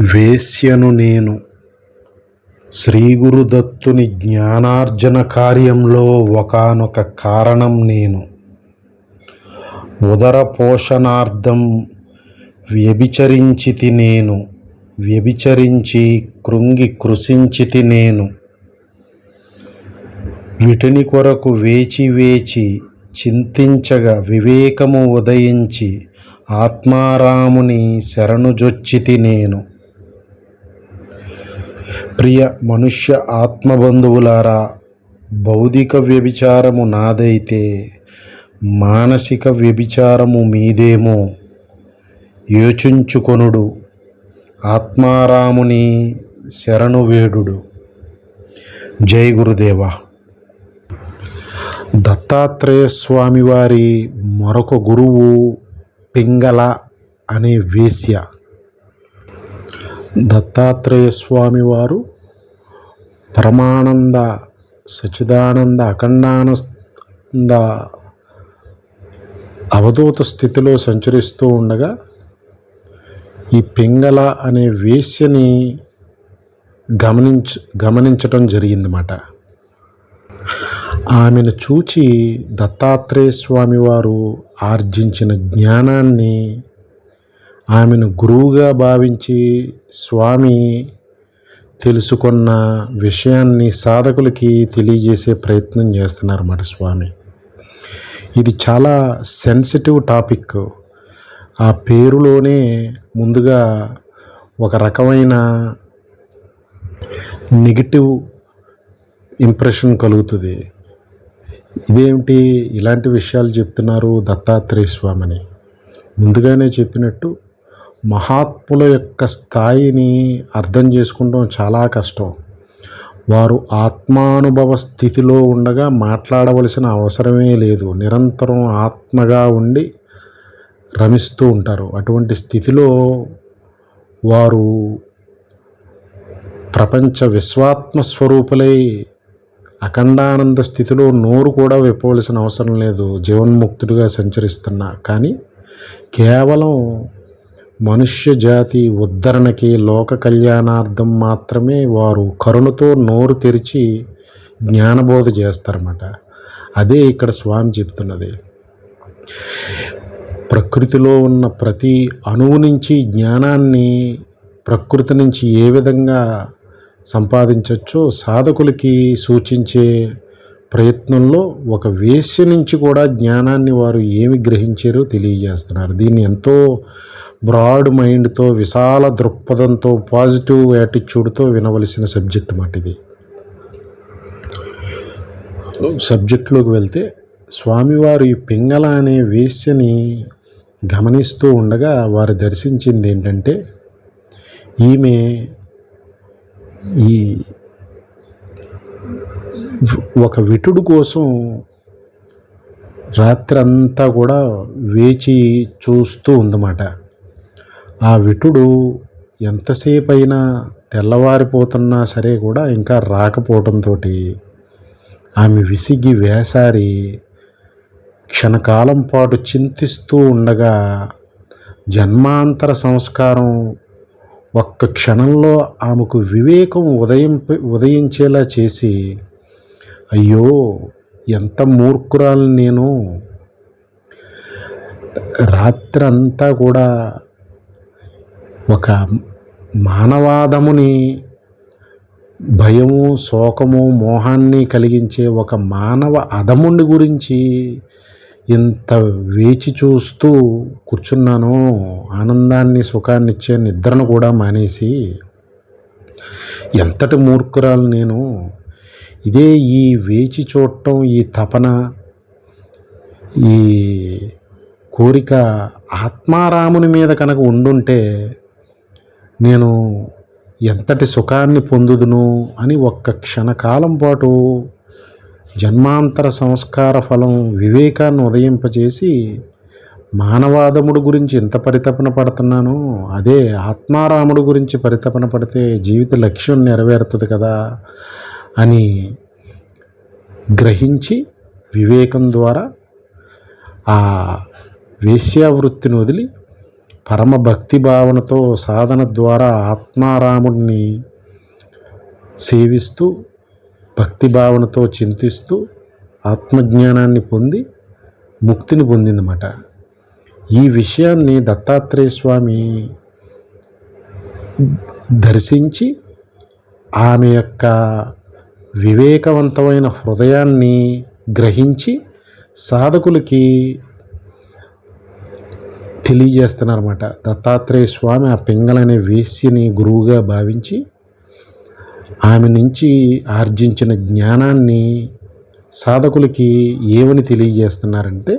వేశ్యను నేను. శ్రీగురుదత్తుని జ్ఞానార్జన కార్యంలో ఒకానొక కారణం నేను. ఉదర పోషణార్థం వ్యభిచరించితి నేను. వ్యభిచరించి కృంగి కృషించితి నేను. వీటిని కొరకు వేచి వేచి చింతించగా వివేకము ఉదయించి ఆత్మారాముని శరణుజొచ్చితి నేను. ప్రియ మనుష్య ఆత్మబంధువులారా భౌతిక వ్యభిచారము నాదైతే మానసిక వ్యభిచారము మీదేమో యోచించుకొనుడు ఆత్మారాముని శరణు వేడుడు. జై గురుదేవ. దత్తాత్రేయ స్వామి వారి మరొక గురువు పింగళ అనే వేశ్య. దత్తాత్రేయ స్వామి వారు పరమానంద సచిదానంద అఖండానంద అవధూత స్థితిలో సంచరిస్తూ ఉండగా ఈ పింగళ అనే వేశ్యని గమనించ గమనించటం జరిగిందన్నమాట. ఆమెను చూచి దత్తాత్రేయ స్వామి వారు ఆర్జించిన జ్ఞానాన్ని ఆమెను గురువుగా భావించి స్వామి తెలుసుకున్న విషయాన్ని సాధకులకి తెలియజేసే ప్రయత్నం చేస్తున్నారన్నమాట స్వామి. ఇది చాలా సెన్సిటివ్ టాపిక్. ఆ పేరులోనే ముందుగా ఒక రకమైన నెగిటివ్ ఇంప్రెషన్ కలుగుతుంది. ఇదేమిటి? ఇలాంటి విషయాలు చెప్తున్నారు దత్తాత్రేయ స్వామిని ముందుగానే చెప్పినట్టు మహాత్ముల యొక్క స్థాయిని అర్థం చేసుకోవడం చాలా కష్టం. వారు ఆత్మానుభవ స్థితిలో ఉండగా మాట్లాడవలసిన అవసరమే లేదు. నిరంతరం ఆత్మగా ఉండి రమిస్తూ ఉంటారు. అటువంటి స్థితిలో వారు ప్రపంచ విశ్వాత్మ స్వరూపులై అఖండానంద స్థితిలో నోరు కూడా విప్పవలసిన అవసరం లేదు. జీవన్ముక్తుడిగా సంచరిస్తున్నా కానీ కేవలం మనుష్య జాతి ఉద్ధరణకి లోక కళ్యాణార్థం మాత్రమే వారు కరుణతో నోరు తెరిచి జ్ఞానబోధ చేస్తారన్నమాట. అదే ఇక్కడ స్వామి చెప్తున్నది. ప్రకృతిలో ఉన్న ప్రతి అణువు నుంచి జ్ఞానాన్ని ప్రకృతి నుంచి ఏ విధంగా సంపాదించవచ్చో సాధకులకి సూచించే ప్రయత్నంలో ఒక వేశ్య నుంచి కూడా జ్ఞానాన్ని వారు ఏమి గ్రహించారో తెలియజేస్తున్నారు. దీన్ని ఎంతో బ్రాడ్ మైండ్తో విశాల దృక్పథంతో పాజిటివ్ యాటిట్యూడ్తో వినవలసిన సబ్జెక్ట్ మాట ఇది సబ్జెక్టులోకి వెళ్తే స్వామివారు ఈ పింగళ అనే వేశ్యని గమనిస్తూ ఉండగా వారు దర్శించింది ఏంటంటే ఈమె ఈ ఒక విటుడు కోసం రాత్రి అంతా కూడా వేచి చూస్తూ ఉందన్నమాట. ఆ విటుడు ఎంతసేపు అయినా తెల్లవారిపోతున్నా సరే కూడా ఇంకా రాకపోవడంతో ఆమె విసిగి వేసారి క్షణకాలం పాటు చింతిస్తూ ఉండగా జన్మాంతర సంస్కారం ఒక్క క్షణంలో ఆమెకు వివేకం ఉదయం ఉదయించేలా చేసి అయ్యో ఎంత మూర్ఖురాలు నేను. రాత్రంతా కూడా ఒక మానవాదముని భయము శోకము మోహాన్ని కలిగించే ఒక మానవ అదముని గురించి ఇంత వేచి చూస్తూ కూర్చున్నాను ఆనందాన్ని సుఖాన్ని ఇచ్చే నిద్రను కూడా మానేసి ఎంతటి మూర్ఖురాలు నేను. ఇదే ఈ వేచి చూడటం ఈ తపన ఈ కోరిక ఆత్మారాముని మీద కనుక ఉండుంటే నేను ఎంతటి సుఖాన్ని పొందుదును అని ఒక్క క్షణకాలం పాటు జన్మాంతర సంస్కార ఫలం వివేకాన్ని ఉదయింపజేసి మానవాదముడు గురించి ఎంత పరితపన పడుతున్నానో అదే ఆత్మారాముడు గురించి పరితపన పడితే జీవిత లక్ష్యం నెరవేరుతుంది కదా అని గ్రహించి వివేకం ద్వారా ఆ వేశ్యావృత్తిని వదిలి పరమ భక్తి భావనతో సాధన ద్వారా ఆత్మారాముడిని సేవిస్తూ భక్తి భావనతో చింతిస్తూ ఆత్మజ్ఞానాన్ని పొంది ముక్తిని పొందిందన్నమాట. ఈ విషయాన్ని దత్తాత్రేయ స్వామి దర్శించి ఆమె యొక్క వివేకవంతమైన హృదయాన్ని గ్రహించి సాధకులకి తెలియజేస్తున్నారన్నమాట. దత్తాత్రేయ స్వామి ఆ పింగళనే వేశ్యని గురువుగా భావించి ఆమె నుంచి ఆర్జించిన జ్ఞానాన్ని సాధకులకి ఏమని తెలియజేస్తున్నారంటే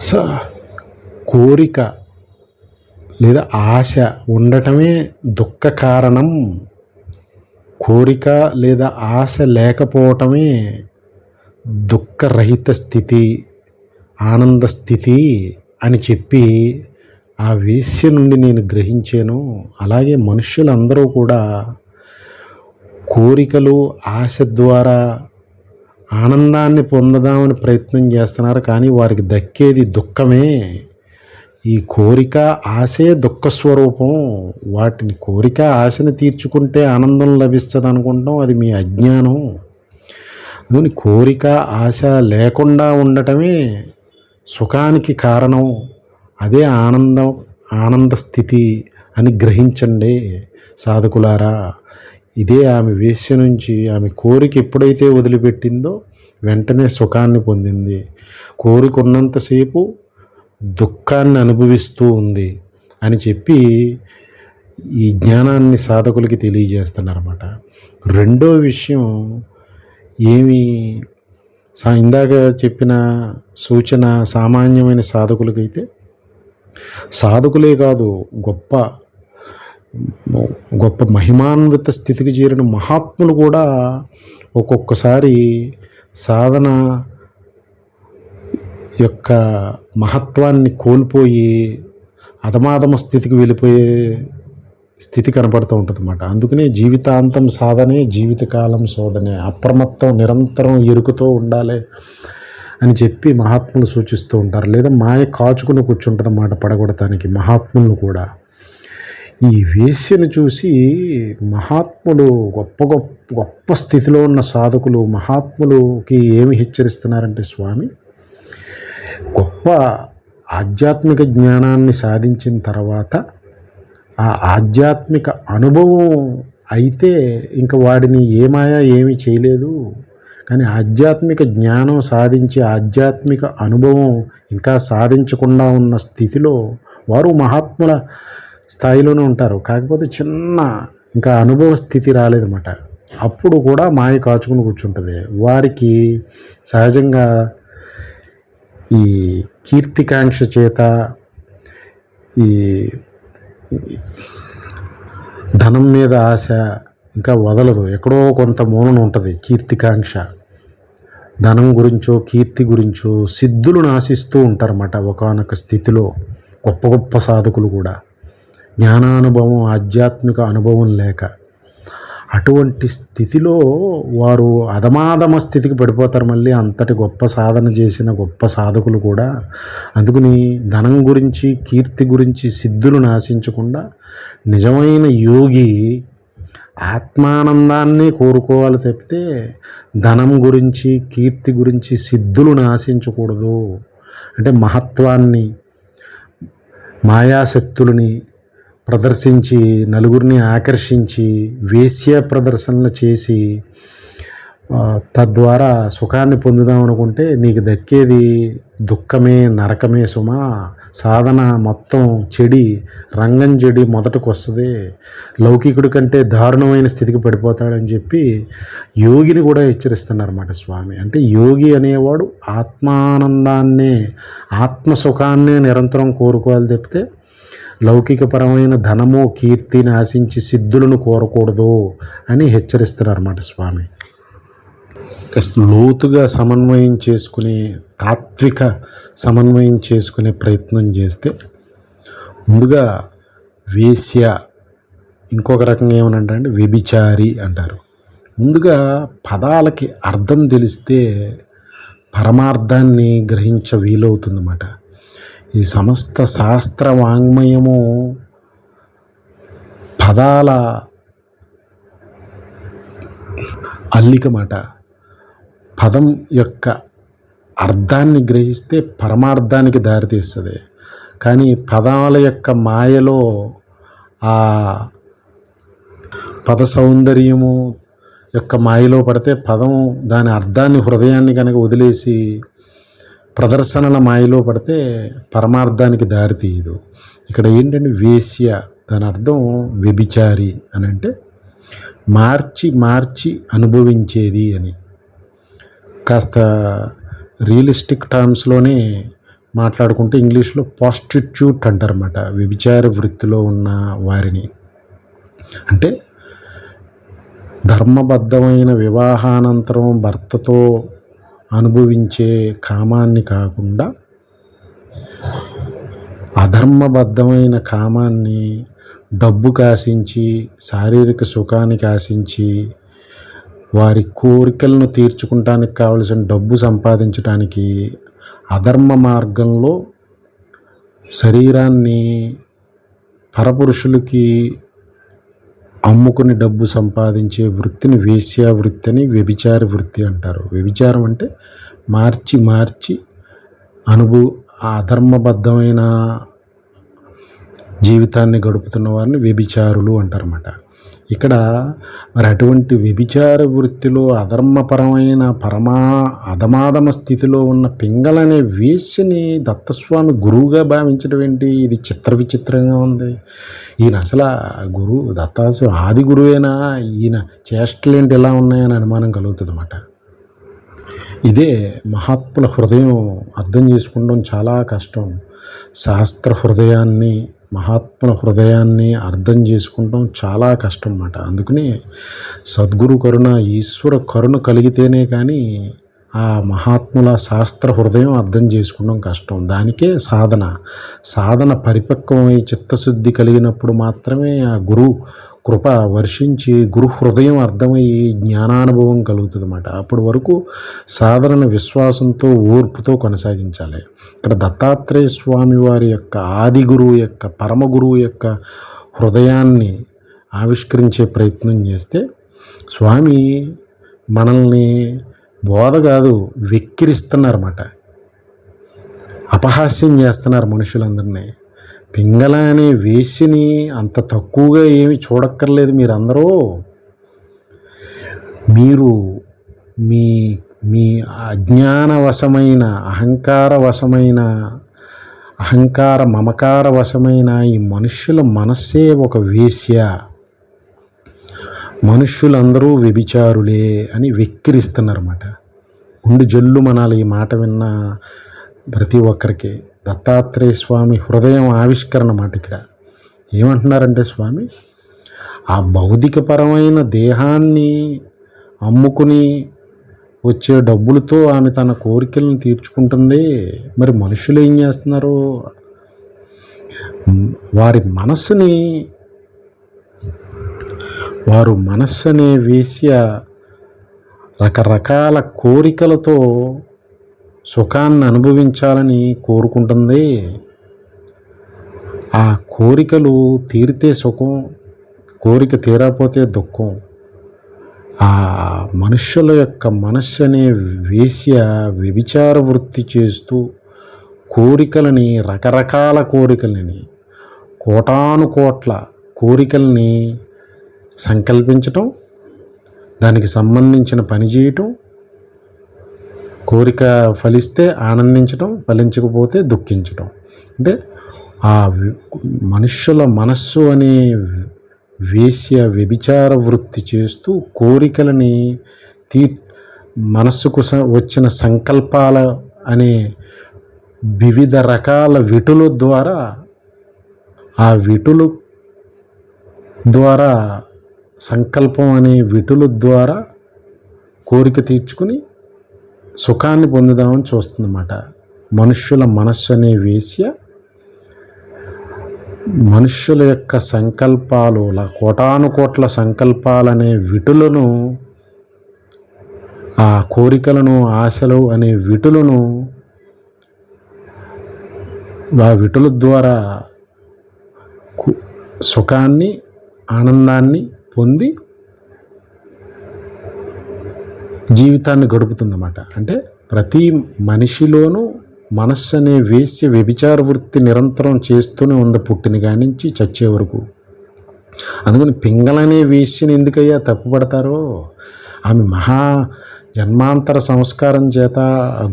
స కోరిక లేదా ఆశ ఉండటమే దుఃఖ కారణం. కోరిక లేదా ఆశ లేకపోవటమే దుఃఖరహిత స్థితి. ఆనంద స్థితి అని చెప్పి ఆ వేశ్య నుండి నేను గ్రహించాను. అలాగే మనుష్యులందరూ కూడా కోరికలు ఆశ ద్వారా ఆనందాన్ని పొందదామని ప్రయత్నం చేస్తున్నారు. కానీ వారికి దక్కేది దుఃఖమే. ఈ కోరిక ఆశే దుఃఖ స్వరూపం. వాటిని కోరిక ఆశని తీర్చుకుంటే ఆనందం లభిస్తుంది అనుకుంటాం. అది మీ అజ్ఞానం. అందుకని కోరిక ఆశ లేకుండా ఉండటమే సుఖానికి కారణం అదే ఆనందం ఆనంద స్థితి అని గ్రహించండి సాధకులారా. ఇదే ఆమె వేశ్య నుంచి ఆమె కోరిక ఎప్పుడైతే వదిలిపెట్టిందో వెంటనే సుఖాన్ని పొందింది. కోరిక ఉన్నంతసేపు దుఃఖాన్ని అనుభవిస్తూ ఉంది అని చెప్పి ఈ జ్ఞానాన్ని సాధకులకి తెలియజేస్తున్నారన్నమాట. రెండో విషయం ఏమి సా ఇందాక చెప్పిన సూచన సామాన్యమైన సాధకులకైతే సాధకులే కాదు గొప్ప గొప్ప మహిమాన్విత స్థితికి చేరిన మహాత్ములు కూడా ఒక్కొక్కసారి సాధన యొక్క మహత్వాన్ని కోల్పోయి అధమాధమ స్థితికి వెళ్ళిపోయే స్థితి కనపడుతూ ఉంటుంది అన్నమాట అందుకనే జీవితాంతం సాధనే జీవితకాలం శోధనే అప్రమత్తం నిరంతరం ఎరుకుతూ ఉండాలి అని చెప్పి మహాత్ములు సూచిస్తూ ఉంటారు. లేదా మాయ కాచుకుని కూర్చుంటుంది అన్నమాట పడగొడటానికి మహాత్ములను కూడా. ఈ వేశ్యను చూసి మహాత్ములు గొప్ప గొప్ప గొప్ప స్థితిలో ఉన్న సాధకులు మహాత్ములుకి ఏమి హెచ్చరిస్తున్నారంటే స్వామి గొప్ప ఆధ్యాత్మిక జ్ఞానాన్ని సాధించిన తర్వాత ఆ ఆధ్యాత్మిక అనుభవం అయితే ఇంకా వాడిని ఏమాయా ఏమీ చేయలేదు. కానీ ఆధ్యాత్మిక జ్ఞానం సాధించి ఆధ్యాత్మిక అనుభవం ఇంకా సాధించకుండా ఉన్న స్థితిలో వారు మహాత్ముల స్థాయిలోనే ఉంటారు. కాకపోతే చిన్న ఇంకా అనుభవ స్థితి రాలేదన్నమాట. అప్పుడు కూడా మాయ కాచుకుని కూర్చుంటుంది. వారికి సహజంగా ఈ కీర్తికాంక్ష చేత ఈ ధనం మీద ఆశ ఇంకా వదలదు. ఎక్కడో కొంత మూలన ఉంటుంది. కీర్తికాంక్ష. ధనం గురించో కీర్తి గురించో సిద్ధులను ఆశిస్తూ ఉంటారన్నమాట ఒకనొక స్థితిలో. గొప్ప గొప్ప సాధకులు కూడా. జ్ఞానానుభవం ఆధ్యాత్మిక అనుభవం లేక. అటువంటి స్థితిలో వారు అధమాధమ స్థితికి పడిపోతారు మళ్ళీ అంతటి గొప్ప సాధన చేసిన గొప్ప సాధకులు కూడా. అందుకని ధనం గురించి కీర్తి గురించి సిద్ధులు నాశించకుండా నిజమైన యోగి ఆత్మానందాన్ని కోరుకోవాలి తప్పితే ధనం గురించి కీర్తి గురించి సిద్ధులను ఆశించకూడదు అంటే మహత్వాన్ని మాయాశక్తులని ప్రదర్శించి నలుగురిని ఆకర్షించి వేశ్య ప్రదర్శనలు చేసి తద్వారా సుఖాన్ని పొందుదాం అనుకుంటే నీకు దక్కేది దుఃఖమే నరకమే సుమా. సాధన మొత్తం చెడి రంగం చెడి మొదటకు వస్తుంది లౌకికుడి కంటే దారుణమైన స్థితికి పడిపోతాడని చెప్పి యోగిని కూడా హెచ్చరిస్తున్నారన్నమాట స్వామి. అంటే యోగి అనేవాడు ఆత్మానందాన్నే ఆత్మసుఖాన్నే నిరంతరం కోరుకోవాలి తప్పితే లౌకికపరమైన ధనము కీర్తిని ఆశించి సిద్ధులను కోరకూడదు అని హెచ్చరిస్తున్నారన్నమాట స్వామి. లోతుగా సమన్వయం చేసుకుని తాత్విక సమన్వయం చేసుకునే ప్రయత్నం చేస్తే ముందుగా వేశ్య ఇంకొక రకంగా ఏమనంటే అంటే వ్యభిచారి అంటారు. ముందుగా పదాలకి అర్థం తెలిస్తే పరమార్థాన్ని గ్రహించ వీలవుతుందన్నమాట. ఈ సమస్త శాస్త్ర వాంగ్మయము పదాల అల్లిక మాట. పదం యొక్క అర్థాన్ని గ్రహిస్తే పరమార్థానికి దారితీస్తుంది కానీ పదాల యొక్క మాయలో ఆ పద సౌందర్యము యొక్క మాయలో పడితే పదం దాని అర్థాన్ని హృదయాన్ని కనుక వదిలేసి ప్రదర్శనల మాయలో పడితే పరమార్థానికి దారి తీయదు. ఇక్కడ ఏంటంటే వేశ్య దాని అర్థం వ్యభిచారి అని అంటే మార్చి మార్చి అనుభవించేది అని. కాస్త రియలిస్టిక్ టర్మ్స్లోనే మాట్లాడుకుంటే ఇంగ్లీష్లో పాస్టిట్యూట్ అంటారన్నమాట వ్యభిచార వృత్తిలో ఉన్న వారిని. అంటే ధర్మబద్ధమైన వివాహానంతరం భర్తతో అనుభవించే కామాన్ని కాకుండా అధర్మబద్ధమైన కామాన్ని డబ్బు కాసించి శారీరక సుఖానికి ఆశించి వారి కోరికలను తీర్చుకుంటానికి కావలసిన డబ్బు సంపాదించడానికి అధర్మ మార్గంలో శరీరాన్ని పరపురుషులకి అమ్ముకుని డబ్బు సంపాదించే వృత్తిని వేశ్యా వృత్తి అని వ్యభిచార వృత్తి అంటారు. వ్యభిచారం అంటే మార్చి మార్చి అనుభవ అధర్మబద్ధమైన జీవితాన్ని గడుపుతున్న వారిని వ్యభిచారులు అంటారన్నమాట. ఇక్కడ మరి అటువంటి వ్యభిచార వృత్తిలో అధర్మపరమైన పరమా అధమాధమ స్థితిలో ఉన్న పింగళనే వేసిని దత్తస్వామి గురువుగా భావించడం ఏంటి? ఇది చిత్ర విచిత్రంగా ఉంది. ఈయన అసలు గురువు దత్తాసు ఆది గురువేనా? ఈయన చేష్టలేంటి ఎలా ఉన్నాయని అనుమానం కలుగుతుంది అన్నమాట ఇదే మహాత్ముల హృదయం అర్థం చేసుకోవడం చాలా కష్టం. శాస్త్ర హృదయాన్ని మహాత్ముల హృదయాన్ని అర్థం చేసుకుంటాం. చాలా కష్టం అన్నమాట. అందుకని సద్గురు కరుణ ఈశ్వర కరుణ కలిగితేనే కానీ ఆ మహాత్ముల శాస్త్ర హృదయం అర్థం చేసుకోవడం కష్టం. దానికే సాధన. సాధన పరిపక్వమై చిత్తశుద్ధి కలిగినప్పుడు మాత్రమే ఆ గురువు కృప వర్షించి గురు హృదయం అర్థమయ్యి జ్ఞానానుభవం కలుగుతుంది అన్నమాట అప్పటి వరకు సాధారణ విశ్వాసంతో ఓర్పుతో కొనసాగించాలి. ఇక్కడ దత్తాత్రేయ స్వామి వారి యొక్క ఆది గురువు యొక్క పరమ గురువు యొక్క హృదయాన్ని ఆవిష్కరించే ప్రయత్నం చేస్తే స్వామి మనల్ని బోధ కాదు వెక్కిరిస్తున్నారన్నమాట. అపహాస్యం చేస్తున్నారు మనుషులందరినీ. పింగళ అనే వేసిని అంత తక్కువగా ఏమి చూడక్కర్లేదు మీరందరూ. మీరు మీ మీ అజ్ఞానవశమైన అహంకారవశమైన అహంకార మమకారవశమైన ఈ మనుషుల మనస్సే ఒక వేశ్య. మనుష్యులందరూ వ్యభిచారులే అని వెక్కిరిస్తున్నారన్నమాట. ఉండి జల్లు మనాలి ఈ మాట విన్న ప్రతి ఒక్కరికి. దత్తాత్రేయ స్వామి హృదయం ఆవిష్కరణ మాట ఇక్కడ. ఏమంటున్నారంటే స్వామి? ఆ భౌతికపరమైన దేహాన్ని అమ్ముకుని వచ్చే డబ్బులతో ఆమె తన కోరికలను తీర్చుకుంటుంది. మరి మనుషులు ఏం చేస్తున్నారు? వారి మనస్సుని వారు మనస్సు అనే వేశ్య రకరకాల కోరికలతో సుఖాన్ని అనుభవించాలని కోరుకుంటుంది. ఆ కోరికలు తీరితే సుఖం కోరిక తీరకపోతే దుఃఖం. ఆ మనుషుల యొక్క మనస్సు అనే వేశ్య వ్యభిచార వృత్తి చేస్తూ కోరికలని రకరకాల కోరికలని కోటాను కోట్ల కోరికల్ని సంకల్పించటం దానికి సంబంధించిన పని చేయటం కోరిక ఫలిస్తే ఆనందించటం ఫలించకపోతే దుఃఖించటం. అంటే ఆ మనుష్యుల మనస్సు అనే వేశ్య వ్యభిచార వృత్తి చేస్తూ కోరికలని తీ మనస్సుకు వచ్చిన సంకల్పాల అనే వివిధ రకాల విటుల ద్వారా ఆ విటులు ద్వారా సంకల్పం అనే విటుల ద్వారా కోరిక తీర్చుకుని సుఖాన్ని పొందుదామని చూస్తుందన్నమాట. మనుష్యుల మనస్సు అనే వేశ్య మనుష్యుల యొక్క సంకల్పాలు కోటాను కోట్ల సంకల్పాలనే విటులను ఆ కోరికలను ఆశలు అనే విటులను ఆ విటుల ద్వారా కు- సుఖాన్ని ఆనందాన్ని పొంది జీవితాన్ని గడుపుతుందన్నమాట. అంటే ప్రతి మనిషిలోనూ మనస్సు అనే వేశ్య వ్యభిచార వృత్తి నిరంతరం చేస్తూనే ఉంది పుట్టిన కానించి నుంచి చచ్చే వరకు. అందుకని పింగళనే వేశ్యని ఎందుకయ్యా తప్పుపడతారో ఆమె మహా జన్మాంతర సంస్కారం చేత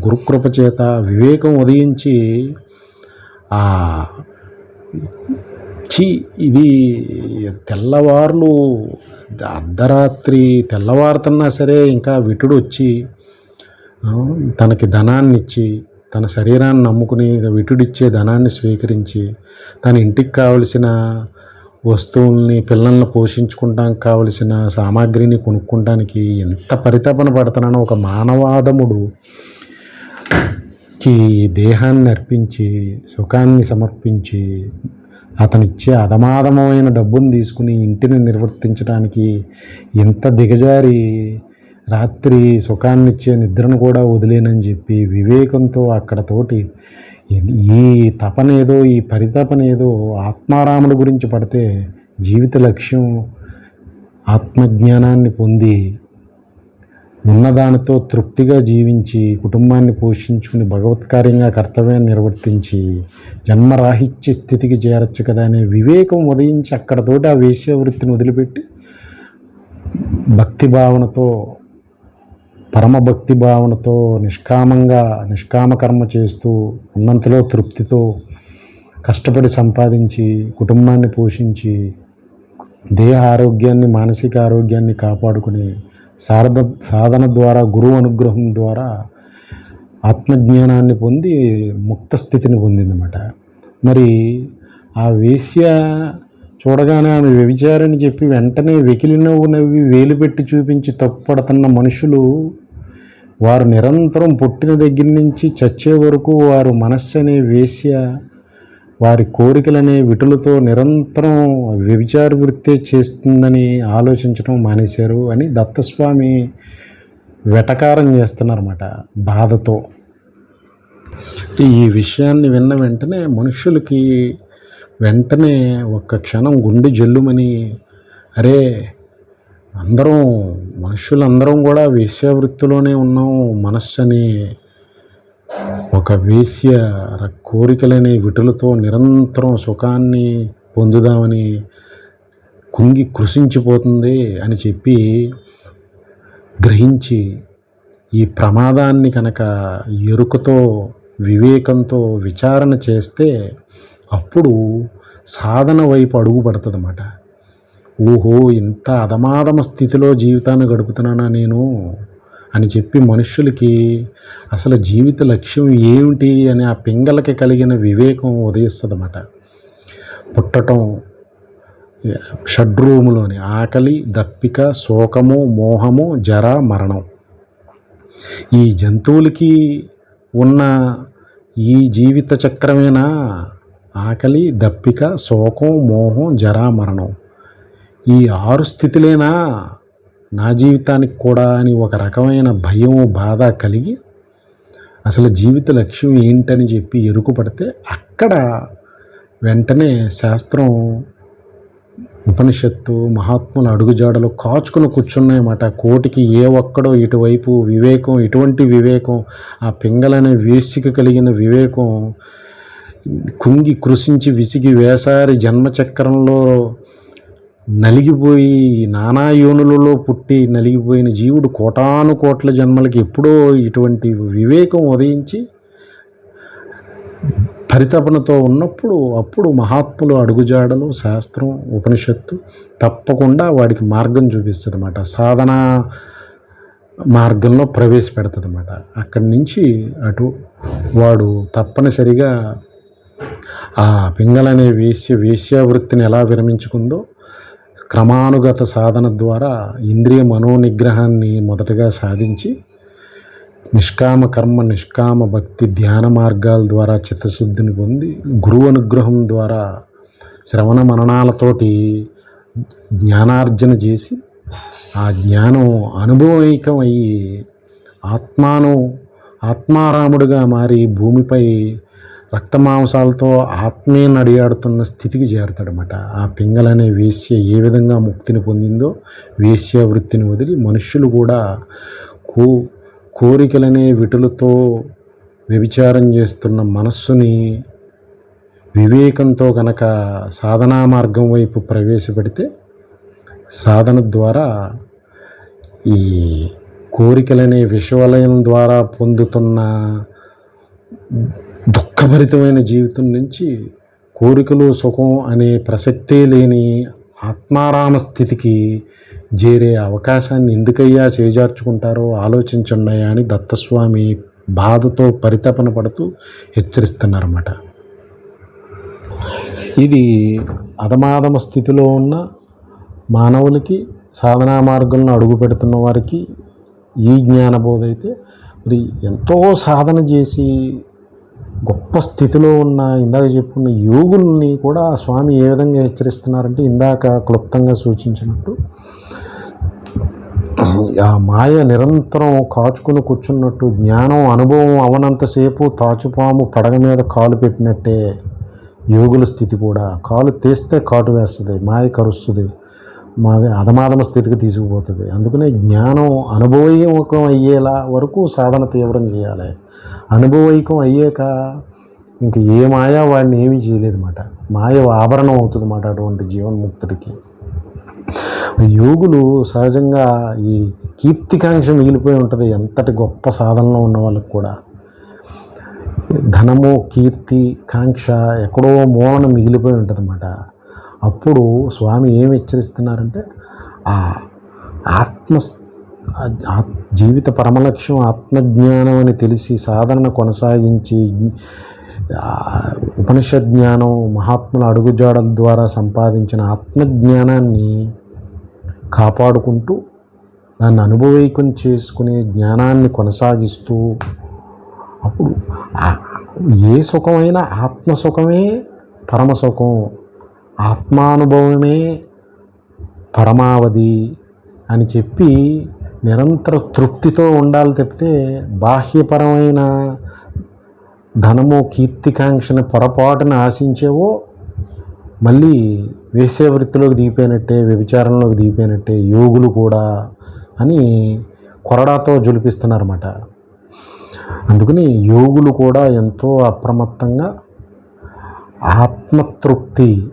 గురుకృప చేత వివేకం ఉదయించి ఆ ఛీ ఇది తెల్లవార్లు అర్ధరాత్రి తెల్లవారుతున్నా సరే ఇంకా విటుడు వచ్చి తనకి ధనాన్ని ఇచ్చి తన శరీరాన్ని నమ్ముకుని విటుడిచ్చే ధనాన్ని స్వీకరించి తన ఇంటికి కావలసిన వస్తువుల్ని పిల్లల్ని పోషించుకుంటానికి కావలసిన సామాగ్రిని కొనుక్కోడానికి ఎంత పరితపన పడుతున్నానో ఒక మానవాదముడు కి దేహాన్ని అర్పించి సుఖాన్ని సమర్పించి అతనిచ్చే అధమాధమైన డబ్బును తీసుకుని ఇంటిని నిర్వర్తించడానికి ఇంత దిగజారి. రాత్రి సుఖాన్నిచ్చే నిద్రను కూడా వదిలేనని చెప్పి వివేకంతో అక్కడతోటి ఈ తపనేదో ఈ పరితపనేదో ఆత్మారాముడి గురించి పడితే జీవిత లక్ష్యం ఆత్మజ్ఞానాన్ని పొంది ఉన్నదానితో తృప్తిగా జీవించి కుటుంబాన్ని పోషించుకుని భగవత్కార్యంగా కర్తవ్యాన్ని నిర్వర్తించి జన్మరాహిత్య స్థితికి చేరచ్చు కదా అనే వివేకం ఉదయించి అక్కడతోటి ఆ వేశ్యావృత్తిని వదిలిపెట్టి భక్తి భావనతో పరమభక్తి భావనతో నిష్కామంగా నిష్కామ కర్మ చేస్తూ ఉన్నంతలో తృప్తితో కష్టపడి సంపాదించి కుటుంబాన్ని పోషించి దేహ ఆరోగ్యాన్ని మానసిక ఆరోగ్యాన్ని కాపాడుకుని శారద సాధన ద్వారా గురువు అనుగ్రహం ద్వారా ఆత్మజ్ఞానాన్ని పొంది ముక్త స్థితిని పొందిందన్నమాట. మరి ఆ వేశ్య చూడగానే ఆమె వ్యభిచారని చెప్పి వెంటనే వెకిలి నవ్వు నవ్వి వేలు పెట్టి చూపించి తప్పుపడుతున్న మనుషులు వారు నిరంతరం పుట్టిన దగ్గర నుంచి చచ్చే వరకు వారు మనస్సు అనే వేశ్య వారి కోరికలనే విటులతో నిరంతరం వ్యభిచార వృత్తే చేస్తుందని ఆలోచించడం మానేశారు అని దత్తస్వామి వెటకారం చేస్తున్నారన్నమాట బాధతో. ఈ విషయాన్ని విన్న వెంటనే మనుషులకి వెంటనే ఒక్క క్షణం గుండె జల్లుమని అరే అందరం మనుషులందరం కూడా వేశ్యావృత్తిలోనే ఉన్నాం మనస్సు అని ఒక వేశ్య కోరికలనే విటులతో నిరంతరం సుఖాన్ని పొందుదామని కుంగి కృషించిపోతుంది అని చెప్పి గ్రహించి ఈ ప్రమాదాన్ని కనుక ఎరుకతో వివేకంతో విచారణ చేస్తే అప్పుడు సాధన వైపు అడుగు పడుతుందన్నమాట. ఓహో ఇంత అధమాధమ స్థితిలో జీవితాన్ని గడుపుతున్నానా నేను? అని చెప్పి మనుషులకి అసలు జీవిత లక్ష్యం ఏమిటి అని ఆ పింగళకి కలిగిన వివేకం ఉదయిస్తుందన్నమాట. పుట్టటం షడ్రూములోని ఆకలి దప్పిక శోకము మోహము జర మరణం. ఈ జంతువులకి ఉన్న ఈ జీవిత చక్రమేనా? ఆకలి దప్పిక శోకం మోహం జరా మరణం. ఈ ఆరు స్థితిలేనా? నా జీవితానికి కూడా అని ఒక రకమైన భయం బాధ కలిగి అసలు జీవిత లక్ష్యం ఏంటని చెప్పి ఎరుకు పడితే అక్కడ వెంటనే శాస్త్రం ఉపనిషత్తు మహాత్ముల అడుగుజాడలు కాచుకుని కూర్చున్నాయన్నమాట. కోటికి ఏ ఒక్కడో ఇటువైపు వివేకం ఇటువంటి వివేకం ఆ పింగలనే వేసిక కలిగిన వివేకం కుంగి కృషించి విసిగి వేసారి జన్మచక్రంలో నలిగిపోయి నానా యోనులలో పుట్టి నలిగిపోయిన జీవుడు కోటాను కోట్ల జన్మలకి ఎప్పుడో ఇటువంటి వివేకం ఉదయించి పరితపనతో ఉన్నప్పుడు అప్పుడు మహాత్ములు అడుగుజాడలు శాస్త్రం ఉపనిషత్తు తప్పకుండా వాడికి మార్గం చూపిస్తుంది అన్నమాట సాధన మార్గంలో ప్రవేశపెడుతుంది అన్నమాట అక్కడి నుంచి అటు వాడు తప్పనిసరిగా ఆ పింగళనే వేశ్య వేశ్యావృత్తిని ఎలా విరమించుకుందో క్రమానుగత సాధన ద్వారా ఇంద్రియ మనోనిగ్రహాన్ని మొదటగా సాధించి నిష్కామ కర్మ నిష్కామ భక్తి ధ్యాన మార్గాల ద్వారా చిత్తశుద్ధిని పొంది గురువు అనుగ్రహం ద్వారా శ్రవణ మననాలతోటి జ్ఞానార్జన చేసి ఆ జ్ఞానం అనుభవైకమయ్యి ఆత్మాను ఆత్మారాముడిగా మారి భూమిపై రక్తమాంసాలతో ఆత్మే నడియాడుతున్న స్థితికి చేరుతాడనమాట ఆ పింగలనే వేశ్య ఏ విధంగా ముక్తిని పొందిందో వేశ్య వృత్తిని వదిలి మనుష్యులు కూడా కో కోరికలనే విటులతో వ్యభిచారం చేస్తున్న మనస్సుని వివేకంతో కనుక సాధనా మార్గం వైపు ప్రవేశపెడితే సాధన ద్వారా ఈ కోరికలనే విషవలయం ద్వారా పొందుతున్న దుఃఖభరితమైన జీవితం నుంచి కోరికలు సుఖం అనే ప్రసక్తే లేని ఆత్మారామ స్థితికి చేరే అవకాశాన్ని ఎందుకయ్యా చేజార్చుకుంటారో ఆలోచించండి అని దత్తస్వామి బాధతో పరితపన పడుతూ హెచ్చరిస్తున్నారన్నమాట. ఇది అధమాధమ స్థితిలో ఉన్న మానవులకి సాధనా మార్గంలో అడుగు పెడుతున్న వారికి ఈ జ్ఞానబోధ అయితే మరి ఎంతో సాధన చేసి గొప్ప స్థితిలో ఉన్న ఇందాక చెప్పుకున్న యోగుల్ని కూడా స్వామి ఏ విధంగా హెచ్చరిస్తున్నారంటే ఇందాక క్లుప్తంగా సూచించినట్టు ఆ మాయ నిరంతరం కాచుకుని కూర్చున్నట్టు జ్ఞానం అనుభవం అవనంతసేపు తాచుపాము పడగ మీద కాలు పెట్టినట్టే యోగుల స్థితి కూడా. కాలు తీస్తే కాటు వేస్తుంది మాయ కరుస్తుంది. మాది అధమాధమ స్థితికి తీసుకుపోతుంది. అందుకనే జ్ఞానం అనుభవైకం అయ్యేలా వరకు సాధన తీవ్రం చేయాలి. అనుభవైకం అయ్యాక ఇంక ఏ మాయా వాడిని ఏమీ చేయలేదు మాట మాయ ఆభరణం అవుతుంది మాట అటువంటి జీవన్ముక్తుడికి. యోగులు సహజంగా ఈ కీర్తికాంక్ష మిగిలిపోయి ఉంటుంది. ఎంతటి గొప్ప సాధనలో ఉన్న వాళ్ళకి కూడా. ధనము కీర్తి కాంక్ష ఎక్కడో మూలన మిగిలిపోయి ఉంటుంది అన్నమాట అప్పుడు స్వామి ఏమి హెచ్చరిస్తున్నారంటే ఆ ఆత్మ జీవిత పరమలక్ష్యం ఆత్మజ్ఞానం అని తెలిసి సాధన కొనసాగించి ఉపనిషద్ జ్ఞానం మహాత్ముల అడుగుజాడల ద్వారా సంపాదించిన ఆత్మజ్ఞానాన్ని కాపాడుకుంటూ దాన్ని అనుభవైకం చేసుకునే జ్ఞానాన్ని కొనసాగిస్తూ అప్పుడు ఏ సుఖమైనా ఆత్మసుఖమే పరమసుఖం ఆత్మానుభవమే పరమావధి అని చెప్పి నిరంతర తృప్తితో ఉండాలి తప్పితే బాహ్యపరమైన ధనము కీర్తికాంక్షని పొరపాటున ఆశించేవో మళ్ళీ వేశ్యవృత్తిలోకి దిగిపోయినట్టే వ్యభిచారంలోకి దిగిపోయినట్టే యోగులు కూడా అని కొరడాతో జులిపిస్తున్నారన్నమాట. అందుకని యోగులు కూడా ఎంతో అప్రమత్తంగా ఆత్మతృప్తి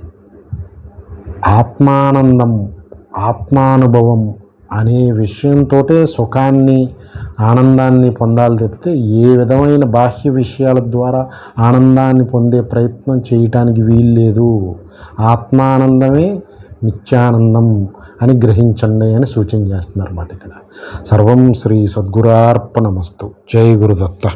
ఆత్మానందం ఆత్మానుభవం అనే విషయంతో సుఖాన్ని ఆనందాన్ని పొందాలి తప్పితే ఏ విధమైన బాహ్య విషయాల ద్వారా ఆనందాన్ని పొందే ప్రయత్నం చేయటానికి వీల్లేదు ఆత్మానందమే నిత్యానందం అని గ్రహించండి అని సూచన చేస్తున్నారు అన్నమాట ఇక్కడ. సర్వం శ్రీ సద్గురార్పణమస్తు. జై గురుదత్త.